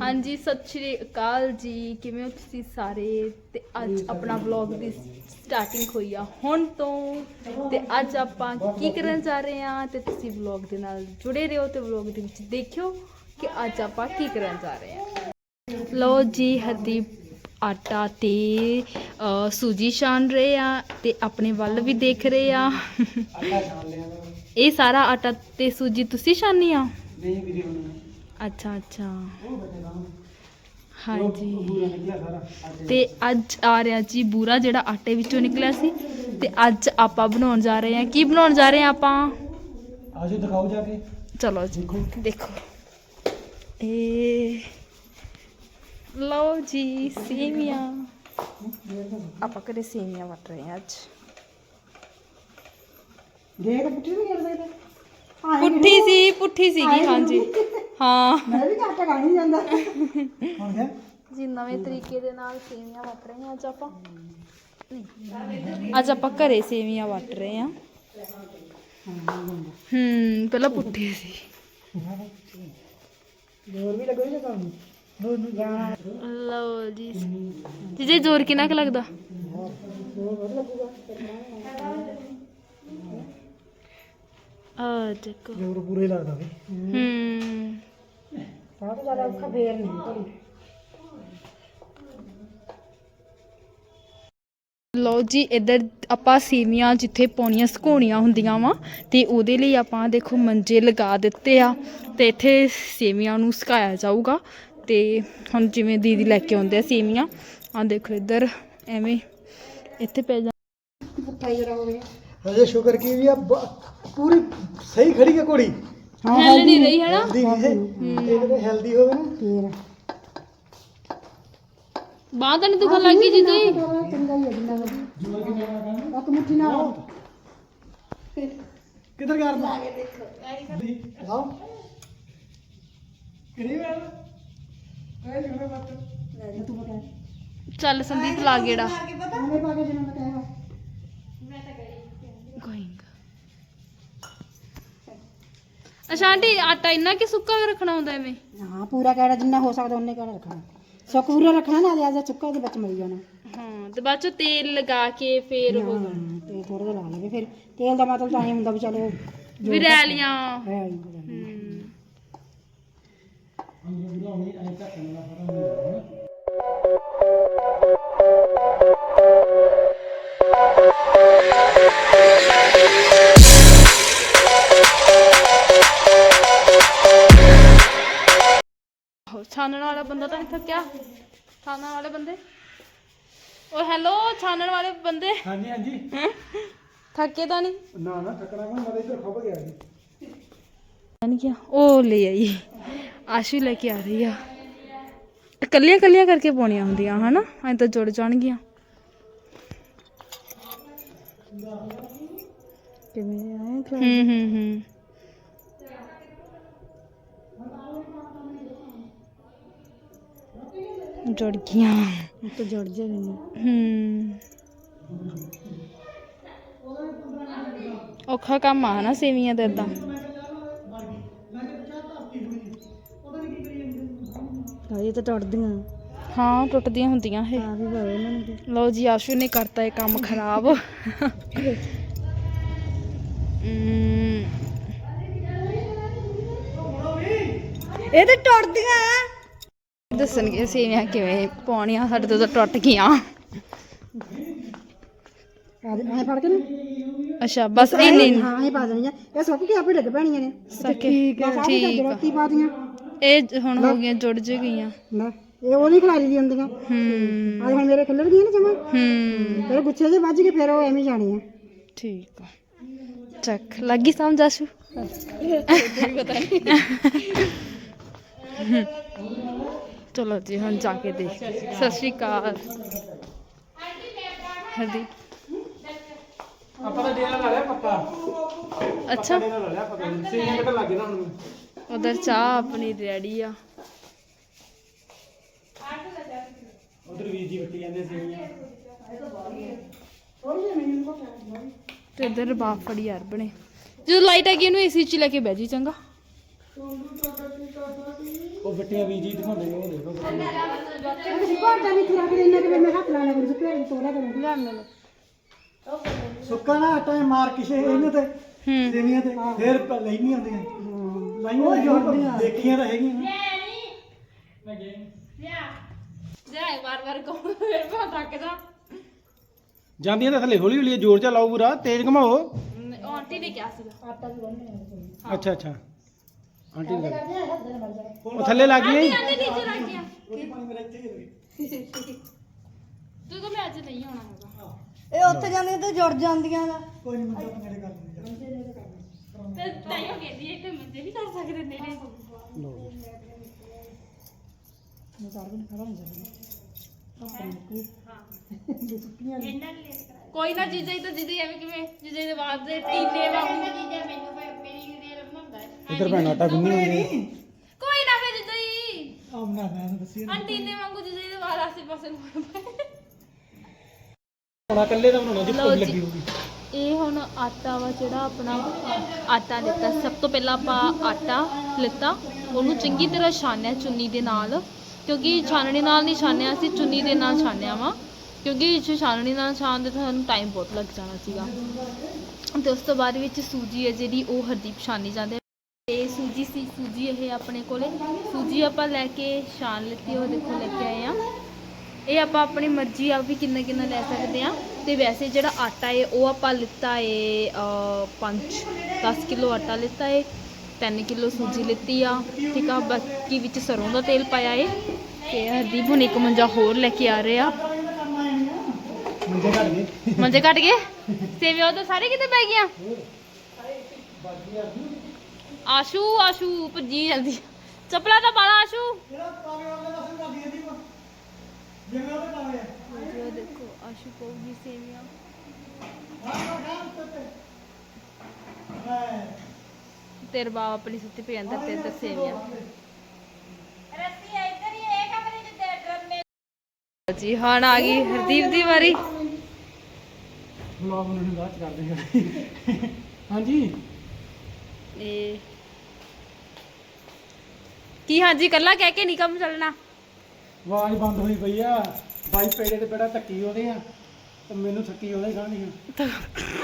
ਹਾਂਜੀ, ਸਤਿ ਸ਼੍ਰੀ ਅਕਾਲ ਜੀ। ਕਿਵੇਂ ਹੋ ਤੁਸੀਂ ਸਾਰੇ? ਤੇ ਅੱਜ ਆਪਣਾ ਵਲੌਗ ਦੀ ਸਟਾਰਟਿੰਗ ਹੋਈ ਆ ਹੁਣ ਤੋਂ। ਤੇ ਅੱਜ ਆਪਾਂ ਕੀ ਕਰਨ ਜਾ ਰਹੇ ਆ? ਤੇ ਤੁਸੀਂ ਵਲੌਗ ਦੇ ਨਾਲ ਜੁੜੇ ਰਹੋ ਤੇ ਵਲੌਗ ਦੇ ਵਿੱਚ ਦੇਖਿਓ। ਕਿ ਅੱਜ ਆਪਾਂ ਕੀ ਕਰਨ ਜਾ ਰਹੇ ਆ ਲੋ ਜੀ ਹਰਦੀਪ ਆਟਾ ਤੇ ਸੂਜੀ ਛਾਣ ਰਹੇ ਆ ਤੇ ਆਪਣੇ ਵੱਲ ਵੀ ਦੇਖ ਰਹੇ ਆ। ਇਹ ਸਾਰਾ ਆਟਾ ਤੇ ਸੂਜੀ ਤੁਸੀਂ ਛਾਨੀ ਆ? ਨਹੀਂ ਵੀਰੇ ਹੁਣ ਅੱਛਾ ਅੱਛਾ। ਹਾਂਜੀ। ਤੇ ਅੱਜ ਆ ਰਿਹਾ ਜੀ ਬੂਰਾ ਜਿਹੜਾ ਆਟੇ ਵਿੱਚੋਂ ਨਿਕਲਿਆ ਸੀ। ਤੇ ਅੱਜ ਆਪਾਂ ਬਣਾਉਣ ਜਾ ਰਹੇ ਹਾਂ। ਕੀ ਬਣਾਉਣ ਜਾ ਰਹੇ ਹਾਂ ਆਪਾਂ? ਆਜੋ ਦਿਖਾਓ ਜਾ ਕੇ। ਚਲੋ ਜੀ ਦੇਖੋ। ਇਹ ਲਓ ਜੀ ਸੇਵੀਆਂ। ਆਪਾਂ ਕਰੇ ਸੇਵੀਆਂ ਵਟ ਰਹੇ ਹਾਂ ਅੱਜ। ਦੇਖ ਪੁੱਠੀ ਵੀ ਕਰ ਸਕਦੇ ਪੁੱਠੀ ਸੀ ਪੁੱਠੀ ਸੀਗੀ ਹਾਂਜੀ। ਹਾਂ। ਮੈਂ ਵੀ ਆਟਾ ਖਾ ਨਹੀਂ ਜਾਂਦਾ। ਹੁਣ ਜੀ ਨਵੇਂ ਤਰੀਕੇ ਦੇ ਨਾਲ ਸੇਵੀਆਂ ਵਟ ਰਹੇ ਹਾਂ ਅੱਜ ਆਪਾਂ। ਨਹੀਂ। ਅੱਜ ਆਪਾਂ ਘਰੇ ਸੇਵੀਆਂ ਵਟ ਰਹੇ ਹਾਂ। ਹੂੰ ਪਹਿਲਾਂ ਪੁੱਠੀ ਸੀ। ਜ਼ੋਰ ਵੀ ਲੱਗੋ ਜੇ ਕੰਮ ਨੋ ਨੋ ਜਾਣਾ ਲਓ ਜੀ। ਜੀ ਜੇ ਜ਼ੋਰ ਕਿੰਨਾ ਕੁ ਲੱਗਦਾ? ਜ਼ੋਰ ਬਹੁਤ ਲੱਗੂਗਾ ਆ ਦੇਖੋ। ਜੋਰ ਪੂਰੇ ਲੱਗਦਾ ਵੇ। ਹੂੰ। ਤੋਂ ਜ਼ਿਆਦਾ ਔਖਾ ਫੇਰ ਨਹੀਂ। ਥੋੜੀ ਲਓ ਜੀ ਇੱਧਰ ਆਪਾਂ ਸੇਵੀਆਂ ਜਿੱਥੇ ਪਾਉਣੀਆਂ ਸੁਕਾਉਣੀਆਂ ਹੁੰਦੀਆਂ ਵਾ ਤੇ ਉਹਦੇ ਲਈ ਆਪਾਂ ਦੇਖੋ ਮੰਜੇ ਲਗਾ ਦਿੱਤੇ ਆ ਤੇ ਇੱਥੇ ਸੇਵੀਆਂ ਨੂੰ ਸੁਕਾਇਆ ਜਾਊਗਾ। ਤੇ ਹੁਣ ਜਿਵੇਂ ਦੀਦੀ ਲੈ ਕੇ ਆਉਂਦੇ ਆ ਸੇਵੀਆਂ ਆ ਦੇਖੋ ਇੱਧਰ ਐਵੇਂ ਇੱਥੇ ਪੈ ਜਾ ਹਜੇ ਸ਼ੁਕਰ ਕੀ ਵੀ ਆ ਬ- ਪੂਰੀ ਸਹੀ ਖੜੀ ਹੈ ਘੋੜੀ। ਹਿੱਲ ਨਹੀਂ ਰਹੀ ਹੈ ਨਾ ਹੈਲਦੀ ਨਹੀਂ ਹੈ ਇਹ ਕਿਤੇ ਹੈਲਦੀ ਹੋਵੇ ਨਾ। ਫੇਰ। ਬਾਂਹ ਤਾਂ ਨਹੀਂ ਦੁਖਣ ਲੱਗੀ ਜੀ ਤੇ ਚੰਗਾ ਹੀ ਹੈ ਜਿੰਨਾ ਵਧੀਆ। ਇੱਕ ਮੁੱਠੀ ਨਾਲ ਕਿੱਧਰ ਗਿਆ ਰਮਾ ਲਾਓ ਕਿਹੜੀ ਵੇ ਇਹ ਜਿਵੇਂ ਬਾਤ ਲੈ ਜਾ। ਤੂੰ ਬਤਾ। ਚੱਲ ਸੰਦੀਪ ਲਾ ਗੇੜਾ ਉਹਨੇ ਪਾ ਕੇ ਜਿੰਨਾ ਮੈਂ ਕਹਿਆ ਗੋਇੰਗ ਅੱਛਾ ਆਂਟੀ ਆਟਾ ਇੰਨਾ ਕਿ ਸੁੱਕਾ ਰੱਖਣਾ ਹੁੰਦਾ ਐਵੇਂ? ਹਾਂ ਪੂਰਾ ਕਹਿੜਾ ਜਿੰਨਾ ਹੋ ਸਕਦਾ ਉਹਨੇ ਕਹਿੜਾ ਰੱਖਣਾ। ਸੁੱਕ ਪੂਰਾ ਰੱਖਣਾ ਨਾ ਲਿਆ ਜਾ ਚੁੱਕਾ ਦੇ ਵਿੱਚ ਮਿਲ ਜਾਣਾ। ਤੇ ਬਾਅਦ ਚ ਤੇਲ ਲਗਾ ਕੇ ਫੇਰ ਉਹ ਹਾਂ, ਤੇ ਥੋੜਾ ਜਿਹਾ ਲਾ ਲਵੇ ਫਿਰ। ਤੇਲ ਦਾ ਮਤਲਬ ਤਾਂ ਇਹ ਹੁੰਦਾ ਵੀ ਚਲੋ ਵਿਰੈਲੀਆਂ। ਹੈ ਹੀ ਹੋ। ਜਾਂਦਾ। ਹਮ, ਆਹੋ, ਛਾਨਣ ਵਾਲਾ ਬੰਦਾ ਤਾਂ ਨਹੀਂ ਥੱਕਿਆ? ਛਾਨਣ ਵਾਲੇ ਬੰਦੇ? ਓ ਹੈਲੋ ਛਾਨਣ ਵਾਲੇ ਬੰਦੇ। ਹਾਂਜੀ ਹਾਂਜੀ? ਥੱਕੇ ਤਾਂ ਨਹੀਂ? ਨਾ ਨਾ ਠੱਕਣਾ ਮੈਂ ਮੈਂ ਇੱਧਰ ਖੱਪ ਗਿਆ ਜੀ। ਨਹੀਂ ਗਿਆ ਉਹ ਲੈ ਆਈ ਆਸ਼ੂ ਲੈ ਕੇ ਆ ਰਹੀ ਆ। ਕੱਲੀਆਂ ਕੱਲੀਆਂ ਕਰਕੇ ਪਾਉਣੀਆਂ ਹੁੰਦੀਆਂ ਹਨਾ? ਐਂ ਤਾਂ ਜੁੜ ਜਾਣਗੀਆਂ। ਕਿਵੇਂ ਆਏ ਹੂੰ ਹੂੰ ਹੂੰ। ਜੁੜ ਗਈਆਂ ਤਾਂ ਜੜ ਜੇ ਨਹੀਂ ਹੂੰ ਔਖਾ ਕੰਮ ਆ ਨਾ ਸੇਵੀਆਂ ਦਾ ਇਦਾਂ ਇਹ ਤਾਂ ਟੁੱਟਦੀਆਂ ਹਾਂ ਟੁੱਟਦੀਆਂ ਹੁੰਦੀਆਂ ਇਹ ਆ ਵੀ ਭਾਵੇਂ ਇਹਨਾਂ ਨੂੰ ਤੇ। ਲਓ ਜੀ ਆਸ਼ੂ ਨੇ ਕਰਤਾ ਇਹ ਕੰਮ ਖਰਾਬ ਅਮ, ਇਹ ਤਾਂ ਟੁੱਟਦੀਆਂ ਦੱਸਣਗੇ ਸੇਵੀਆਂ ਕਿਵੇਂ ਪਾਉਣੀਆਂ ਸਾਡੇ ਤੋਂ ਤਾਂ ਟੁੱਟ ਗਈਆਂ। ਆ ਦੇ ਐ ਫੜ ਕੇ ਨਾ। ਅੱਛਾ ਬਸ ਇੰਨੇ। ਹੀ। ਹਾਂ ਇਹ ਪਾ ਦੇਣੀਆਂ ਇਹ ਸੁੱਕ ਕੇ ਆਪੇ ਡਿੱਗ ਪੈਣੀਆਂ ਨੇ। ਸਕੇ ਠੀਕ ਹੈ ਠੀਕ ਆ। ਰੋਟੀ ਪਾ ਦੀਆਂ। ਇਹ ਜ- ਹੁਣ ਹੋ ਗਈਆਂ ਜੁੜ ਜੇ ਗਈਆਂ। ਨਾ ਇਹ ਉਹ ਨਹੀਂ ਖਲਾਰੀ ਦੀ ਹੁੰਦੀਆਂ। ਹੂੰ। ਆ ਹੁਣ ਮੇਰੇ ਖਿੱਲਰ ਗਈਆਂ ਨਾ ਜਮਾ। ਹੂੰ। ਫਿਰ ਗੁੱਛੇ ਜੇ ਵੱਜ ਕੇ ਫਿਰ ਉਹ ਐਵੇਂ ਹੀ ਜਾਣੀ ਆ ਠੀਕ ਆ। ਚੱਕ ਲੱਗੀ ਸਮਝ ਆਸ਼ੂ? ਚਲੋ ਜੀ ਹੁਣ ਜਾ ਕੇ ਦੇਖ। ਸਤਿ ਸ਼੍ਰੀ ਅਕਾਲ। ਹਰਦੀ ਆਪਾਂ ਤਾਂ ਡੇਰਾ ਲਾ ਲਿਆ ਪੱਕਾ। ਅੱਛਾ। ਡੇਰਾ ਲਾ ਲਿਆ ਪੱਕਾ। ਸੇਵੀਆਂ ਕੱਢਣ ਲੱਗੇ ਨਾ ਹੁਣ। ਉਧਰ ਚਾਹ ਆਪਣੀ ਰੈਡੀ ਆ। ਉਧਰ ਵੀਰ ਜੀ ਵੱਟੀ ਜਾਂਦੇ ਤੇ ਇਧਰ ਬਾਫੜੀ ਯਾਰ ਬਣੇ। ਜਦੋਂ ਲਾਈਟ ਆ ਗਈ ਇਹਨੂੰ ਏਸੀ ਚ ਲੈ ਕੇ ਬਹਿ ਜੀ ਚੰਗਾ। ਉਹ ਵੱਟੀਆਂ ਵੀਰ ਜੀ ਦਿਖਾਉਂਦੇ ਨੇ ਉਹ ਦੇਖੋ ਘਰ ਨਹੀਂ ਖਰਾਬ ਦੇ ਇੰਨਾ ਕਿ ਮੈਂ ਹੱਥ ਲਾਣਾ ਗੁਰੂ ਸੁਪਰੇ ਤੋੜਾ ਕਰੂੰ ਸੁੱਕਾ ਨਾ ਆਟਾ ਜਿਹਾ ਮਾਰ ਕਿਸੇ ਇਹਨੇ ਤੇ ਸੇਵੀਆਂ ਤੇ ਫੇਰ ਪ- ਲੈਣੀਆਂ ਹੁੰਦੀਆਂ। ਲਾਈਆਂ ਤਾਂ ਦੇਖੀਆਂ ਤਾਂ ਹੈਗੀਆਂ। ਨਾ। ਜਾਏ ਵਾਰ ਵਾਰ ਕਹੋ ਫਿਰ ਮੈਂ ਥੱਕਦਾ ਜਾਂਦੀਆਂ ਤਾਂ ਥੱਲੇ ਹੌਲੀ ਹੌਲੀ ਜ਼ੋਰ ਚਾ ਲਾਓ ਪੂਰਾ ਤੇਜ਼ ਘਮਾਓ। ਆਂਟੀ ਨੇ ਕਿਹਾ ਸੀਗਾ। ਆਟਾ ਵੀ ਬੰਨ੍ਹਣਾ ਅੱਛਾ ਅੱਛਾ। ਆਂਟੀ ਨੇ ਉਹ ਥੱਲੇ ਲੱਗ ਗਈ ਆਂਟੀ ਨੀਚੇ ਲੱਗ ਗਿਆ ਤੂੰ ਤਾਂ ਮੈਂ ਅੱਜ ਨਹੀਂ ਆਉਣਾ ਹੈਗਾ ਇਹ ਉੱਥੇ ਜਾਂਦੀਆਂ ਤੇ ਜੁੜ ਜਾਂਦੀਆਂ ਦਾ ਕੋਈ ਨਹੀਂ ਮੰਦਾ ਮੇਰੇ ਕਰ ਤੇ ਤਾਈਓ ਕਹਿੰਦੀ ਹੈ ਕਿ ਮੰਜੇ ਨਹੀਂ ਕਰ ਸਕਦੇ ਨੇੜੇ ਮੈਂ ਕਰ ਦਿਨ ਖੜਾ ਨਹੀਂ ਕੋਈ ਨਾ ਜੀਜਾ ਹੀ ਤਾਂ ਜੀਜਾ ਐਵੇਂ ਕਿਵੇਂ ਜੀਜਾ ਦੇ ਬਾਅਦ ਦੇ ਟੀਨੇ ਵਾਂਗੂ ਇੱਧਰ ਭੈਣ ਆਟਾ ਗੁੰਨੀ ਹੋਈ ਕੋਈ ਨਾ ਫੇ ਜੀਜਾ ਹੀ ਆਮਨਾ ਮੈਂ ਦੱਸੀ ਹਾਂ ਟੀਨੇ ਵਾਂਗੂ ਜੀਜਾ ਦੇ ਬਾਅਦ ਆਸੇ ਪਾਸੇ ਨੂੰ ਹੁਣ ਇਕੱਲੇ ਦਾ ਬਣਾਉਣਾ ਜੀ। ਭੁੱਖ। ਲੱਗੀ ਹੋਊਗੀ। ਇਹ ਹੁਣ ਆਟਾ ਵਾ ਜਿਹੜਾ ਆਪਣਾ ਆਟਾ ਲਿੱਤਾ। ਸਭ ਤੋਂ ਪਹਿਲਾਂ ਆਪਾਂ ਆਟਾ ਲਿੱਤਾ। ਉਹਨੂੰ ਚੰਗੀ ਤਰ੍ਹਾਂ ਛਾਨਿਆ ਚੁੰਨੀ ਦੇ ਨਾਲ। ਕਿਉਂਕਿ ਛਾਨਣੀ ਨਾਲ ਨਹੀਂ ਛਾਨਿਆ ਸੀ ਚੁੰਨੀ ਦੇ ਨਾਲ ਛਾਨਿਆ ਵਾ। ਕਿਉਂਕਿ ਜੇ ਛਾਨਣੀ ਨਾਲ ਛਾਨਦੇ ਤਾਂ ਸਾਨੂੰ ਟਾਈਮ ਬਹੁਤ ਲੱਗ ਜਾਣਾ ਸੀਗਾ। ਤੇ ਉਸ ਤੋਂ ਬਾਅਦ ਵਿੱਚ ਸੂਜੀ ਹੈ ਜਿਹੜੀ ਉਹ ਹਰਦੀਪ ਛਾਨੀ ਜਾਂਦੇ ਸੂਜੀ ਸੀ ਸੂਜੀ ਇਹ ਆਪਣੇ ਕੋਲੇ। ਸੂਜੀ ਆਪਾਂ ਲੈ ਕੇ ਛਾਨ ਲਿੱਤੀ ਉਹ ਦੇਖੋ ਲੈ ਕੇ ਆਏ ਆ ਇਹ ਆਪਾਂ ਆਪਣੀ ਮਰਜ਼ੀ ਆ ਵੀ ਕਿੰਨਾ ਕਿੰਨਾ ਲੈ ਸਕਦੇ ਆ ਤੇ ਵੈਸੇ ਜਿਹੜਾ ਆਟਾ ਏ ਉਹ ਆਪਾਂ ਲਿੱਤਾ ਏ 5 10 ਕਿਲੋ ਆਟਾ ਲਿੱਤਾ ਏ 3 ਕਿਲੋ ਸੂਜੀ ਲਿੱਤੀ ਆ ਠੀਕ ਆ ਬਾਕੀ ਵਿੱਚ ਸਰੋਂ ਦਾ ਤੇਲ ਪਾਇਆ ਏ। ਤੇ ਹਰਦੀਪ ਹੁਣ ਇੱਕ ਮੰਜਾ ਹੋਰ ਲੈ ਕੇ ਆ ਰਹੇ ਆ। ਗਏ। ਮੰਜੇ ਕੱਟ ਗਏ? ਸੇਵੇ ਉਹ ਤਾਂ ਸਾਰੇ ਕਿਤੇ ਪੈ ਗਈਆਂ ਆਸ਼ੂ ਆਸ਼ੂ ਭੱਜੀ ਜਾਂਦੀ। ਚੱਪਲਾਂ ਤਾਂ ਪਾਲਾ ਆਸ਼ੂ। ਜਿਹੜਾ ਪਾਵੇ ਵਾਲੇ ਦਾ ਸੰਗਾ ਦੀ ਦੀ ਜਿਵੇਂ ਉਹਦੇ ਪਾਵੇ ਜੋ ਦੇਖੋ ਆਸ਼ੂ ਪਊਗੀ ਸੇਵੀਆਂ ਤੇਰੇ ਬਾਪ ਆਪਣੀ ਸੁੱਤੀ ਪਈ ਅੰਦਰ ਤੇ ਇੱਧਰ ਸੇਵੀਆਂ ਜੀ ਹੁਣ ਆ ਗਈ ਹਰਦੀਪ ਦੀ ਵਾਰੀ। ਬਲੌਗ ਨੂੰ ਬਾਅਦ ਚ ਕਰਦੇ ਹਾਂ। ਹਾਂਜੀ। ਇਹ ਕੀ ਹਾਂਜੀ ਕੱਲਾ ਕਹਿ ਕੇ ਨਹੀਂ ਕੰਮ ਚੱਲਣਾ? ਆਵਾਜ਼ ਬੰਦ ਹੋਈ ਪਈ ਆ। ਬਾਈ ਪੇੜੇ ਤੇ ਪੇੜਾ ਧੱਕੀ ਉਹਦੇ ਆ। ਤੇ ਮੈਨੂੰ ਥੱਕੀ ਉਹਦੇ ਖਾਣੀ ਆ।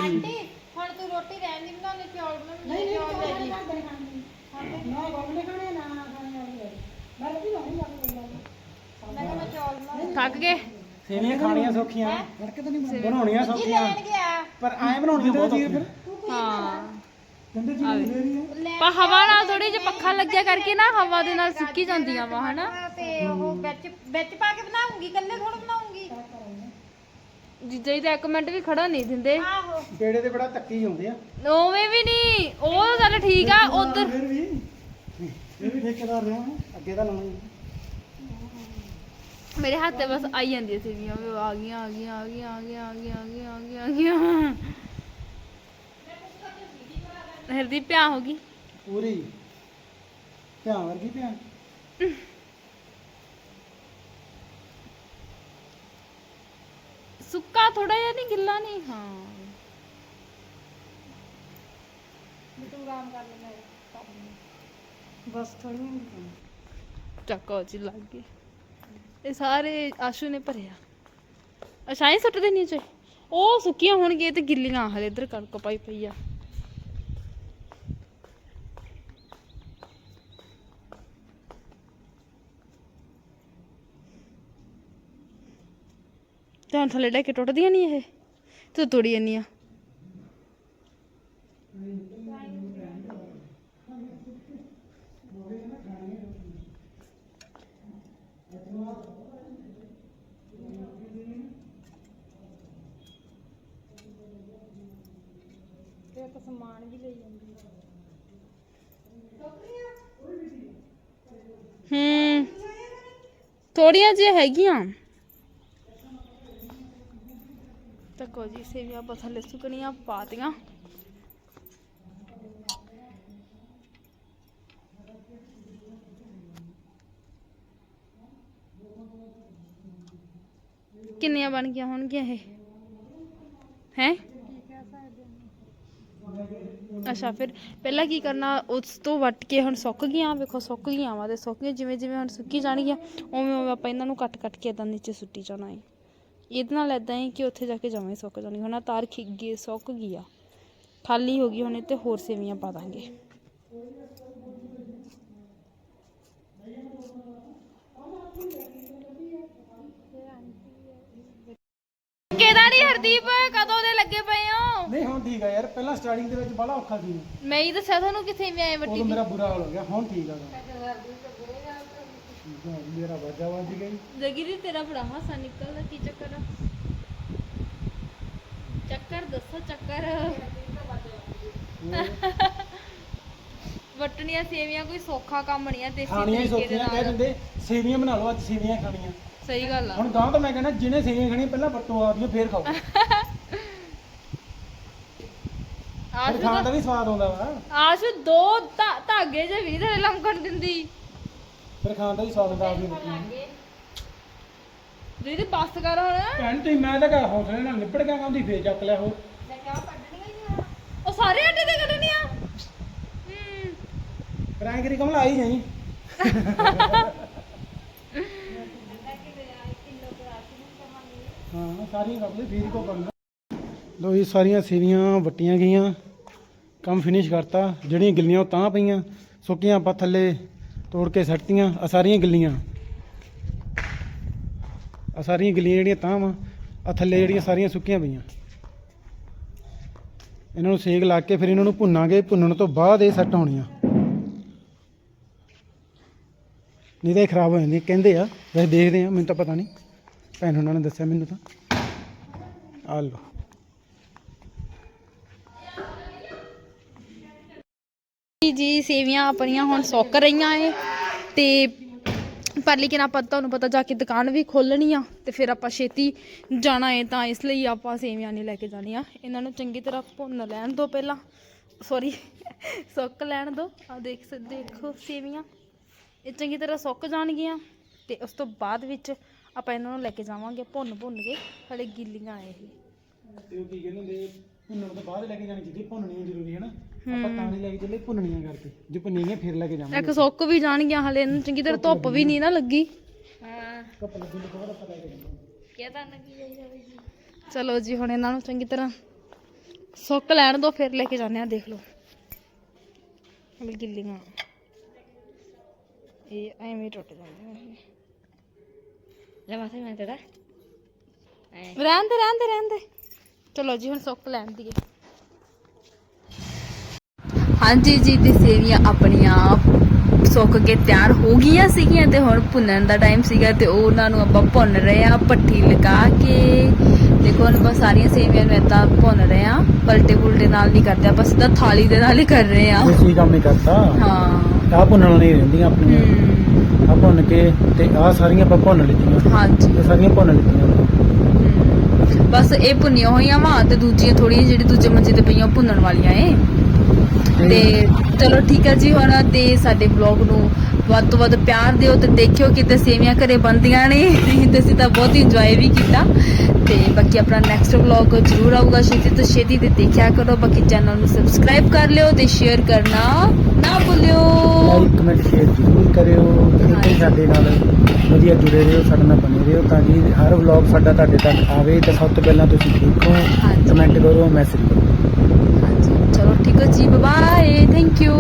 ਆਂਟੀ ਹੁਣ ਤੂੰ ਰੋਟੀ ਰਹਿਣ ਦੀ ਬਣਾਉਣੀ ਚੌਲ ਬਣਾਉਣੇ ਨਹੀਂ ਚੌਲ ਲੈ ਜੀ ਨਾ। ਗੋਮਲੇ ਖਾਣੇ ਨਾ ਖਾਣੇ ਮੈਂ ਲੱਗ ਗਈ ਮੈਂ ਕਿਹਾ ਮੈਂ ਚੌਲ ਬਣਾਉਣੇ ਥੱਕ ਗਏ? ਸੇਵੀਆਂ ਖਾਣੀਆਂ ਸੌਖੀਆਂ। ਬਣਾਉਣੀਆਂ ਸੌਖੀਆਂ। ਗਿਆ? ਪਰ ਐਂ ਬਣਾਉਣੀਆਂ ਬਹੁਤ ਔਖੀਆਂ। ਹਾਂ। ਪਰ ਹਵਾ ਨਾਲ ਥੋੜੀ ਜਿਹੀ ਪੱਖਾ ਲੱਗਿਆ ਕਰਕੇ ਨਾ ਹਵਾ ਦੇ ਨਾਲ ਸੁੱਕੀ ਜਾਂਦੀਆਂ ਵਾ ਹਨਾ? ਤੇ ਉਹ ਵਿੱਚ ਵੀ ਖੜਾ ਨਹੀਂ ਦਿੰਦੇ। ਆਹੋ। ਪੇੜੇ ਤੇ ਬੜਾ ਤੱਕੀ ਹੁੰਦੇ ਆ। ਉਵੇਂ ਵੀ ਨਹੀਂ ਉਹ ਗੱਲ ਠੀਕ ਆ ਉਧਰ ਮੇਰੇ ਹੱਥ ਬਸ ਆਈ ਜਾਂਦੀ ਸੀ ਵੀ ਆ ਆ ਗਈਆਂ ਆ ਗਈਆਂ ਆ ਗਈਆਂ ਆ ਗਈਆਂ ਆ ਗਈਆਂ। ਹਰਦੀਪ ਪਿਆ ਹੋ ਗਈ। ਪੂਰੀ। ਧਿਆਨ ਵਰਗੀ ਧਿਆਨ ਸੁੱਕਾ ਥੋੜਾ ਜਿਹਾ ਨਹੀਂ ਗਿੱਲਾ ਨਹੀਂ ਹਾਂ। ਤੂੰ ਆਰਾਮ ਕਰ ਲੈ ਬਸ ਥੋੜੀ ਚੱਕੋ ਜੀ ਲੱਗ ਗਏ। ਇਹ ਸਾਰੇ ਆਸ਼ੂ ਨੇ ਭਰਿਆ। ਅਸ਼ਾਈ ਸੁੱਟਦੇ ਨੀਚੇ ਉਹ ਸੁੱਕੀਆਂ ਹੋਣਗੀਆਂ ਤੇ ਗਿੱਲੀਆਂ ਹਲੇ ਇੱਧਰ ਕਣਕ ਪਾਈ ਪਈ ਆ। ਤੇ ਹੁਣ ਥੱਲੇ ਡੇ ਕੇ ਟੁੱਟਦੀਆਂ ਨਹੀਂ ਇਹ? ਤੂੰ ਤੋੜੀ ਜਾਂਦੀ ਆ। ਤੇ ਤਾਂ ਸਮਾਨ ਵੀ ਲਈ ਜਾਂਦੀ ਹੂੰ। ਥੋੜੀਆਂ ਜਿਹੀਆਂ ਹੈਗੀਆਂ। तको जी सेविया आप थले सुकनिया पातियां ਕਿੰਨੀਆਂ ਬਣ ਗਈਆਂ ਹੋਣਗੀਆਂ ਇਹ? ਹੈ? ਅੱਛਾ, ਫਿਰ ਪਹਿਲਾਂ ਕੀ ਕਰਨਾ, ਉਸ ਤੋਂ ਵੱਟ ਕੇ ਹੁਣ ਸੁੱਕ ਗਈਆਂ, ਵੇਖੋ ਸੁੱਕ ਗਈਆਂ ਵਾ ਤੇ ਸੁੱਕ ਗਈਆਂ ਜਿਵੇਂ ਜਿਵੇਂ ਹੁਣ ਸੁੱਕੀ ਜਾਣਗੀਆਂ ਉਵੇਂ ਉਵੇਂ ਆਪਾਂ ਇਹਨਾਂ ਨੂੰ ਕੱਟ ਕੱਟ ਕੇ ਇਦਾਂ ਨੀਚੇ ਸੁੱਟੀ ਜਾਣਾ ਹੈ ਇਹਦੇ ਨਾਲ ਇਦਾਂ ਹੈ ਕਿ ਉੱਥੇ ਜਾ ਕੇ ਜਮਾਂ ਹੀ ਸੁੱਕ ਜਾਣੀ। ਹੁਣ ਆਹ ਤਾਰ ਖਿੱਗ ਗਈ ਸੁੱਕ ਗਈ ਆ। ਖਾਲੀ ਹੋ ਗਈ ਹੁਣ ਇਹ ਤੇ ਹੋਰ ਸੇਵੀਆਂ ਪਾ ਦਾਂਗੇ। ਕਿਹਦਾ ਨਹੀਂ ਹਰਦੀਪ? ਕਦੋਂ ਦੇ ਲੱਗੇ ਪਏ ਹੋ? ਨਹੀਂ ਹੁਣ ਠੀਕ ਆ ਯਾਰ। ਪਹਿਲਾਂ ਸਟਾਰਟਿੰਗ ਦੇ ਵਿੱਚ ਬੜਾ ਔਖਾ ਸੀ। ਮੈਂ ਹੀ ਦੱਸਿਆ ਤੁਹਾਨੂੰ ਕਿੱਥੇ ਵੀ ਆਏ ਵੱਟੀ ਉਦੋਂ ਮੇਰਾ ਬੁਰਾ ਹਾਲ ਹੋ ਗਿਆ। ਹੁਣ ਠੀਕ ਆ। ਮੇਰਾ ਵਾਜਾ ਵੱਜ ਗਈ ਜਗੀਰੀ ਤੇਰਾ ਬੜਾ ਹਾਸਾ ਨਿਕਲਦਾ ਕੀ ਚੱਕਰ ਆ? ਚੱਕਰ ਦੱਸੋ ਚੱਕਰ। ਵਟਣੀਆਂ ਸੇਵੀਆਂ ਕੋਈ ਸੌਖਾ ਕੰਮ ਨਹੀਂ ਆ ਦੇਸੀ ਖਾਣੀਆਂ ਹੀ ਤਰੀਕੇ ਦੇ ਸੌਖੀਆਂ ਕਹਿ ਨਾਲ। ਦਿੰਦੇ ਸੇਵੀਆਂ ਬਣਾ ਲਓ ਅੱਜ ਸੇਵੀਆਂ ਖਾਣੀਆਂ। ਸਹੀ ਗੱਲ ਆ। ਹੁਣ ਗਾਂ ਤਾਂ ਮੈਂ ਕਹਿੰਦਾ ਜਿਹਨੇ ਸੇਵੀਆਂ ਖਾਣੀਆਂ ਪਹਿਲਾਂ ਫੇਰ ਖਾਓ। ਆਸ਼ੂ ਤਾਂ- ਦਾ ਵੀ ਸਵਾਦ ਆਉਂਦਾ ਵਾ। ਆਸ਼ੂ ਦੋ ਧਾ- ਧਾਗੇ ਜੇ ਵੀ ਤੇ ਦਿੰਦੀ। ਫਿਰ ਖਾਣ ਦਾ ਵੀ ਸਵਾਦ ਆਉਂਦਾ ਆਪਦੀ ਰੋਟੀ ਦੀਦੀ ਬੱਸ ਕਰ ਹੁਣ। ਭੈਣ ਤੁਸੀਂ ਮੈਂ ਤਾਂ ਘਰ ਹੌਸਲੇ ਨਾਲ ਨਿਪੜ ਗਿਆ ਕਹਿੰਦੀ ਫੇਰ ਚੱਕ ਲਿਆ ਹੋ ਉਹ ਸਾਰੇ ਆਟੇ ਦੇ ਕੱਢਣੀ ਆ ਹੂੰ। ਫਿਰ ਐਂ ਕਰੀ ਕਮਲ ਆਈ ਜਾਈ। ਹਾਂ ਸਾਰੀਆਂ ਕੱਢ ਲਈ ਫੇਰ ਕੋ ਬਣਨਾ। ਲੋ ਇਹ ਸਾਰੀਆਂ ਸੇਵੀਆਂ ਵੱਟੀਆਂ ਗਈਆਂ। ਕੰਮ ਫਿਨਿਸ਼ ਕਰਤਾ ਜਿਹੜੀਆਂ ਗਿੱਲੀਆਂ ਉਹ ਤਾਂ ਪਈਆਂ ਸੁੱਕੀਆਂ ਆਪਾਂ ਥੱਲੇ ਤੋੜ ਕੇ ਸੱਟਤੀਆਂ ਆ ਸਾਰੀਆਂ ਗਿੱਲੀਆਂ। ਆ ਸਾਰੀਆਂ ਗਿੱਲੀਆਂ ਜਿਹੜੀਆਂ ਤਾਂ ਵਾ ਆ ਥੱਲੇ ਜਿਹੜੀਆਂ ਸਾਰੀਆਂ ਸੁੱਕੀਆਂ ਪਈਆਂ। ਇਹਨਾਂ ਨੂੰ ਸੇਕ ਲਾ ਕੇ ਫਿਰ ਇਹਨਾਂ ਨੂੰ ਭੁੰਨਾਂਗੇ, ਭੁੰਨਣ ਤੋਂ ਬਾਅਦ ਇਹ ਸੈੱਟ ਹੋਣੀਆਂ ਨਹੀਂ ਤਾਂ ਇਹ ਖਰਾਬ ਹੋ ਜਾਂਦੀ ਕਹਿੰਦੇ ਆ, ਵੈਸੇ ਦੇਖਦੇ ਆ, ਮੈਨੂੰ ਤਾਂ ਪਤਾ ਨਹੀਂ। ਭੈਣ ਉਹਨਾਂ ਨੇ ਦੱਸਿਆ ਮੈਨੂੰ ਤਾਂ। ਆ ਲਓ। ਜੀ ਸੇਵੀਆਂ ਆਪਣੀਆਂ ਹੁਣ ਸੁੱਕ ਰਹੀਆਂ ਏ ਤੇ ਪਰ ਲੇਕਿਨ ਆਪਾਂ ਤੁਹਾਨੂੰ ਪਤਾ ਜਾ ਕੇ ਦੁਕਾਨ ਵੀ ਖੋਲਣੀ ਆ ਤੇ ਫਿਰ ਆਪਾਂ ਛੇਤੀ ਜਾਣਾ ਏ ਤਾਂ ਇਸ ਲਈ ਆਪਾਂ ਸੇਵੀਆਂ ਨਹੀਂ ਲੈ ਕੇ ਜਾਣੀਆਂ। ਇਹਨਾਂ ਨੂੰ ਚੰਗੀ ਤਰ੍ਹਾਂ ਭੁੰਨ ਲੈਣ ਦੋ ਪਹਿਲਾਂ। ਸੌਰੀ ਸੁੱਕ ਲੈਣ ਦੋ। ਆ ਦੇਖ ਸਕਦੇ ਦੇਖੋ ਸੇਵੀਆਂ। ਇਹ ਚੰਗੀ ਤਰ੍ਹਾਂ ਸੁੱਕ ਜਾਣਗੀਆਂ ਤੇ ਉਸ ਤੋਂ ਬਾਅਦ ਵਿੱਚ ਆਪਾਂ ਇਹਨਾਂ ਨੂੰ ਲੈ ਕੇ ਜਾਵਾਂਗੇ ਭੁੰਨ ਭੁੰਨ ਕੇ, ਹਲੇ ਗਿੱਲੀਆਂ ਏ ਇਹ। ਤੇ ਉਹ ਕੀ ਕਹਿੰਦੇ ਹੁੰਦੇ, ਭੁੰਨਣ ਤੋਂ ਬਾਅਦ ਲੈ ਕੇ ਜਾਣੀ ਚਾਹੀਦੀ ਭੁੰਨਣੀਆਂ ਜ਼ਰੂਰੀ ਹੈ ਨਾ। ਆਪਾਂ ਤਾਂ ਨਹੀਂ ਲੈ ਕੇ ਚੱਲੇ ਭੁੰਨਣੀਆਂ ਕਰਕੇ। ਜੇ ਭੁੰਨੀਆਂ ਫਿਰ ਲੈ ਕੇ ਜਾਵਾਂਗੇ। ਇੱਕ ਸੁੱਕ ਵੀ ਜਾਣਗੀਆਂ ਹਲੇ ਇਹਨੂੰ ਚੰਗੀ ਤਰ੍ਹਾਂ ਧੁੱਪ ਵੀ ਨਹੀਂ ਨਾ ਲੱਗੀ। ਕੱਪ ਲੱਗਣ ਤੋਂ ਬਾਅਦ ਆਪਾਂ ਲੈ ਕੇ ਜਾਵਾਂਗੇ। ਚਲੋ ਜੀ ਹੁਣ ਇਹਨਾਂ ਨੂੰ ਚੰਗੀ ਤਰ੍ਹਾਂ ਸੁੱਕ ਲੈਣ ਦੋ ਫਿਰ ਲੈ ਕੇ ਜਾਂਦੇ ਆ ਦੇਖ ਲਓ। ਹਲ ਗਿੱਲੀਆਂ। ਇਹ ਐਵੇਂ ਹੀ ਟੁੱਟ ਜਾਂਦੀਆਂ ਇਹ ਲੈ ਮਾਥੇ ਮੈਂ ਤੇਰਾ। ਰਹਿਣ ਦੇ ਰਹਿਣ ਦੇ ਰਹਿਣ ਦੇ। ਚਲੋ ਜੀ ਹੁਣ ਸੁੱਕ ਲੈਣ ਦੀਏ। ਹਾਂਜੀ ਜੀ ਤੇ ਸੇਵੀਆਂ ਆਪਣੀਆਂ ਸੁੱਕ ਕੇ ਤਿਆਰ ਹੋ ਗਈਆਂ ਸੀਗੀਆਂ ਤੇ ਹੁਣ ਭੁੰਨਣ ਦਾ ਟਾਈਮ ਸੀਗਾ ਤੇ ਉਹ ਉਹਨਾਂ ਨੂੰ ਆਪਾਂ ਭੁੰਨ ਰਹੇ ਆ ਭੱਠੀ ਲਗਾ ਕੇ। ਦੇਖੋ ਹੁਣ ਆਪਾਂ ਸਾਰੀਆਂ ਸੇਵੀਆਂ ਨੂੰ ਏਦਾਂ ਭੁੰਨ ਰਹੇ ਆ ਪਲਟੇ ਪੁਲਟੇ ਨਾਲ ਨਹੀਂ ਕਰਦੇ ਆਪਾਂ ਸਿੱਧਾ ਥਾਲੀ ਦੇ ਨਾਲ ਹੀ ਕਰ ਰਹੇ ਆ ਇਹ ਕੰਮ ਨਹੀਂ ਕਰਦਾ ਹਾਂ। ਆ ਭੁੰਨਣ ਨਹੀਂ ਰਹਿੰਦੀਆਂ ਆਪਣੀਆਂ। ਆ ਭੁੰਨ ਕੇ ਤੇ ਆ ਸਾਰੀਆਂ ਆਪਾਂ ਭੁੰਨ ਲਿੱਤੀਆਂ ਹਾਂਜੀ। ਸਾਰੀਆਂ ਭੁੰਨ ਲਿੱਤੀਆਂ ਹਮ, ਬਸ ਇਹ ਭੁੰਨੀਆਂ ਹੋਈਆਂ ਵਾ ਤੇ ਦੂਜੀਆਂ ਥੋੜੀਆਂ ਜਿਹੜੀ ਦੂਜੇ ਮੰਜੇ ਤੇ ਪਈਆਂ ਭੁੰਨਣ ਵਾਲੀਆਂ ਏ। ਤੇ ਚਲੋ ਠੀਕ ਹੈ ਜੀ ਹੁਣ ਤੇ ਸਾਡੇ ਵਲੌਗ ਨੂੰ ਵੱਧ ਤੋਂ ਵੱਧ ਪਿਆਰ ਦਿਓ ਤੇ ਦੇਖਿਓ ਕਿਤੇ ਸੇਵੀਆਂ ਘਰੇ ਬੰਦੀਆਂ ਨੇ। ਤੇ ਅਸੀਂ ਤਾਂ ਬਹੁਤ ਇੰਜੋਏ ਵੀ ਕੀਤਾ। ਤੇ ਬਾਕੀ ਆਪਣਾ ਨੈਕਸਟ ਵਲੌਗ ਜ਼ਰੂਰ ਆਊਗਾ ਛੇਤੀ ਤੋਂ ਛੇਤੀ ਤੇ ਦੇਖਿਆ ਕਰੋ। ਬਾਕੀ ਚੈਨਲ ਨੂੰ ਸਬਸਕ੍ਰਾਈਬ ਕਰ ਲਿਓ ਤੇ ਸ਼ੇਅਰ ਕਰਨਾ ਨਾ ਭੁੱਲਿਓ। ਲਾਈਕ ਕਮੈਂਟ ਸ਼ੇਅਰ ਜ਼ਰੂਰ ਕਰਿਓ। ਤੇ ਸਾਡੇ ਨਾਲ ਵਧੀਆ ਜੁੜੇ ਰਹੋ ਸਾਡੇ ਨਾਲ ਬਣੇ ਰਹੋ ਤਾਂ ਕਿ ਹਰ ਵਲੌਗ ਸਾਡਾ ਤੁਹਾਡੇ ਤੱਕ ਆਵੇ ਤੇ ਸਭ ਤੋਂ ਪਹਿਲਾਂ ਤੁਸੀਂ ਦੇਖੋ। ਕਮੈਂਟ ਕਰੋ ਮੈਸੇਜ ਕਰੋ। ಗುರುಜಿ ಬಾಯ್ ಥ್ಯಾಂಕ್ ಯು